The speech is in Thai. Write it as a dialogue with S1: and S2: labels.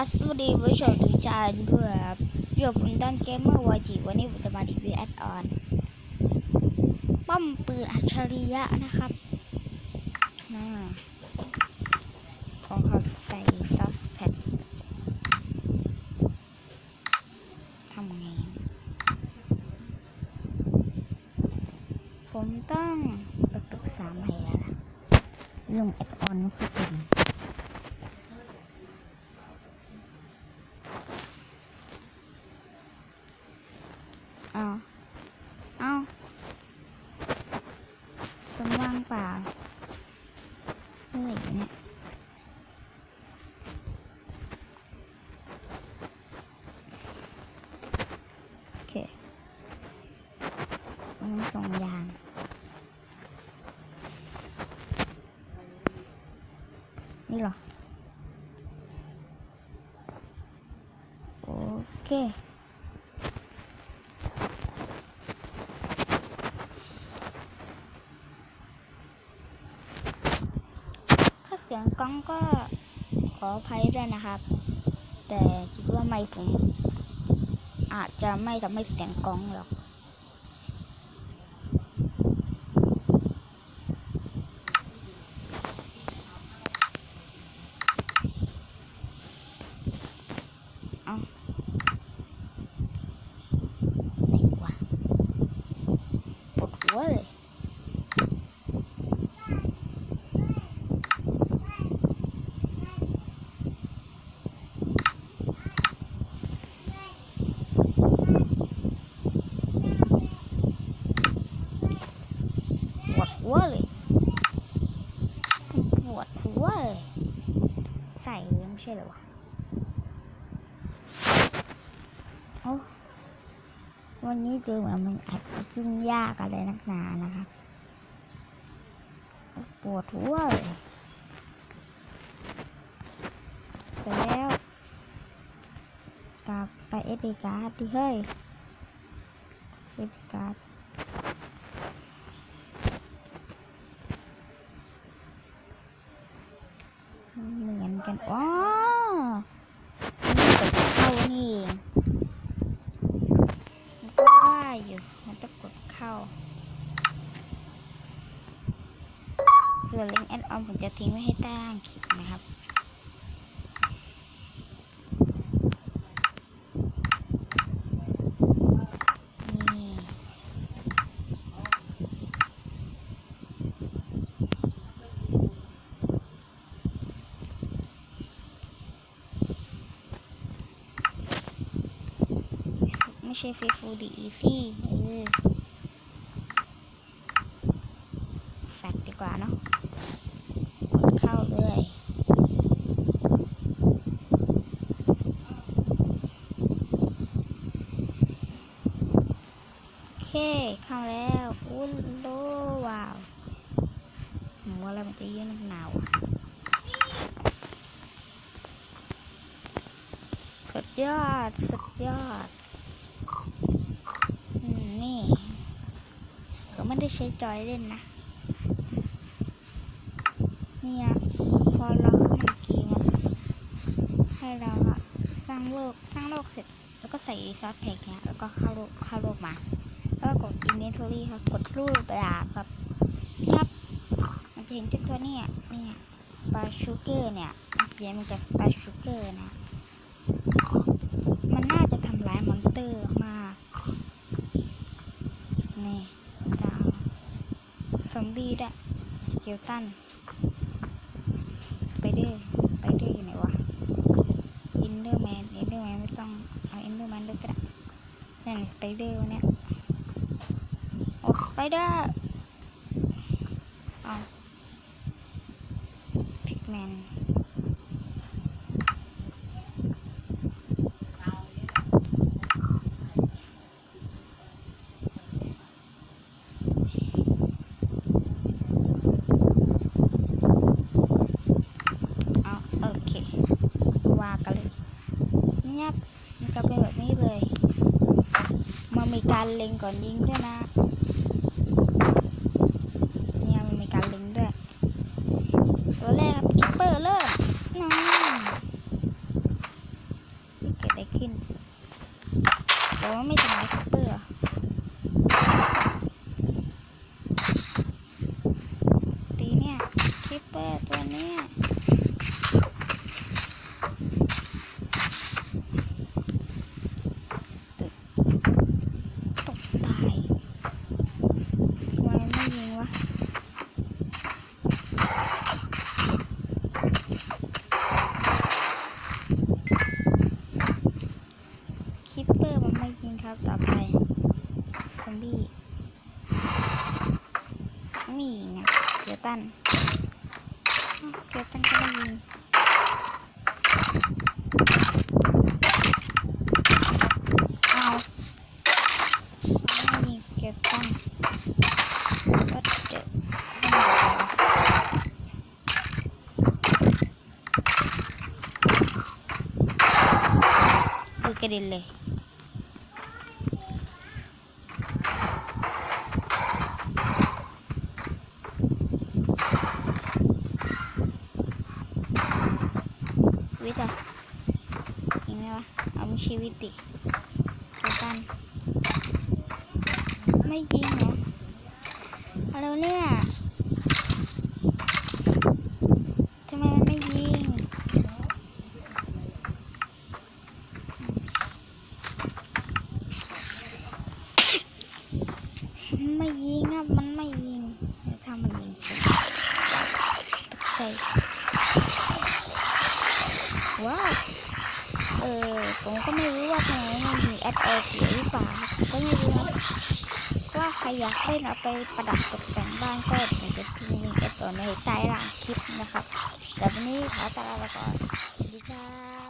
S1: สวัสดีผู้ชมทุกท่านด้วยครับอยู่กับผมต้นเกมเมอร์วายจีวันนี้ผมจะมารีวิวแอดออนป้อมปืนอัจฉริยะนะครับน่าของเขาใส่ซัสแพดทำไง ผมต้องไปปรึกษาใหม่แล้วนะเรื่องแอดออนก็คือเป็น เอาเอาคนว่างเปล่าเมื่อยเนี่ย โอเค ต้องส่งยางนี่หรอ โอเคถ้าเสียงกล้องก็ขออภัยด้วยนะครับ แต่คิดว่าไม่ผมอาจจะไม่ทำให้เสียงกล้องหรอก เอาไหนวะปวดหัวเลย ปวด หัวเลยปวดหัวเลย ใส่เลยไม่ใช่หรอวะโอ้วันนี้ดูเหมือนมันอาจจะยุ่งยากอะไรนักหนานะครับปวดหัวเลยเสร็จแล้วกลับไปเอดีการ์ดดิเฮ้ยเอดีการ์ด เหมือนกัน อ๋อ นี่กดเข้านี่เองมันก็ว่าอยู่ มันต้องกดเข้า ส่วนลิงก์แอดออนผมจะทิ้งไว้ให้ใต้ล่างคลิปนะครับไม่ใช่ฟรีฟูดีอีซี่เออแฟกดีกว่าเนาะกดเข้าเลยโอ เค เข้าแล้วอุ้นโลว้าวหนูอะไรมันจะเย็นหนาวอะสุดยอด สุดยอดอืมนี่ ก็ไม่ได้ใช้จอยเล่นนะ เนี่ยพอเราเข้ามาเกมให้เราสร้างโลก สร้างโลกเสร็จ แล้วก็ใส่ซอสแพ็กเนี่ยแล้วก็เข้าโลกเข้าโลกมา inventory ครับ กดรูปดาบครับ ครับ มันจะเห็นเจ้าตัวนี่ยเนี่ย spa sugar เนี่ยมันเปลี่ยนมาจาก spa sugar นะ มันน่าจะทำร้ายมอนเตอร์มาก นี่ดาวซอมบี้ด้วยสเกลตัน สไปเดอร์สไปเดอร์อยู่ไหนวะอินเดอร์แมนอินเดอร์แมนไม่ต้อง เอาอินเดอร์แมนด้วยก็ได้นั่นสไปเดอร์เนี่ย โอ้สไปเดอร์ เอาพิกแมน เอาโอเค ว่ากันเลยเงียบมันก็เป็นแบบนี้เลย มันมีการเล็ ไรขึ้แต่ว่าไม่ทำลายคัพเปอร์ับ ต่อไปซอมบี้นี่ไงเกียวตันเกียวตันก็ไม่ยิงเอาไม่ยิเกียวตันก็เจ็บกระเด็นเลย ชีวิตดิเกียวตัน ไม่ยิงเหรออะไรวะเนี่ยทำไมมันไม่ยิง มันไม่ยิงอะมันไม่ยิงเดี๋ยวถ้ามันยิงจริงตกใจว้าว เออ ผมก็ไม่รู้ว่าทำไมมันมีแอดออเสียหรือเปล่าผมก็ไม่รู้นะว่าใครอยากเล่นเอาไปประดับตกแต่งบ้านก็เดี๋ยวจะทิ้งลิงก์แอดออในใต้ล่างคลิปนะครับแต่วันนี้ขอตลาไปก่อนสวัสดีครับ